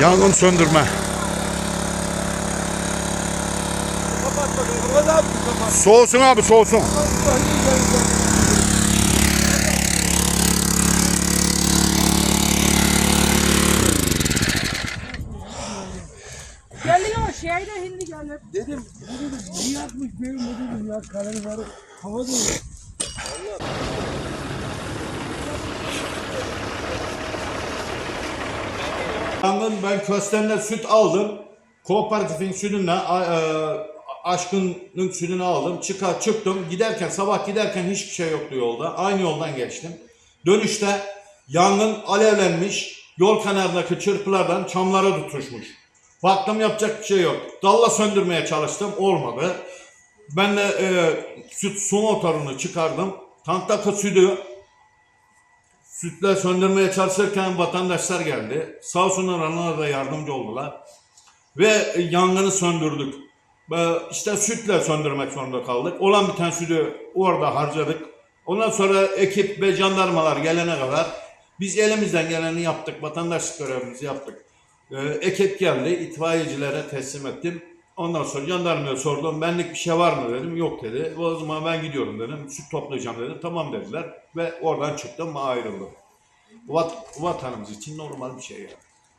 Yangın söndürme. Abi. Soğusun abi soğusun. Geliyor şeyde hindi gelir. Dedim bu dedim niye yapmış benim bu dedim ya kalorileri hava dolu. Yangın ben köstenle süt aldım. Kooperatifin sütünden a- e, aşkının sütünü aldım. Çıkar çıktım. Giderken sabah giderken hiçbir şey yoktu yolda. Aynı yoldan geçtim. Dönüşte yangın alevlenmiş. Yol kenarındaki çırpılardan çamlara tutuşmuş. Baktım yapacak bir şey yok. Dalla söndürmeye çalıştım. Olmadı. Ben de e, süt su motorunu çıkardım. Tanktaki sütü Sütle söndürmeye çalışırken vatandaşlar geldi. Sağ olsunlar onlar da yardımcı oldular. Ve yangını söndürdük. İşte sütle söndürmek zorunda kaldık. Olan bir tane sütü orada harcadık. Ondan sonra ekip ve jandarmalar gelene kadar biz elimizden geleni yaptık. Vatandaşlık görevimizi yaptık. Ee, ekip geldi. itfaiyecilere teslim ettim. Ondan sonra jandarmaya sordum. Benlik bir şey var mı dedim. Yok dedi. O zaman ben gidiyorum dedim. Süt toplayacağım dedim. Tamam dediler. Ve oradan çıktım ayrıldım. Vat, vatanımız için normal bir şey yani.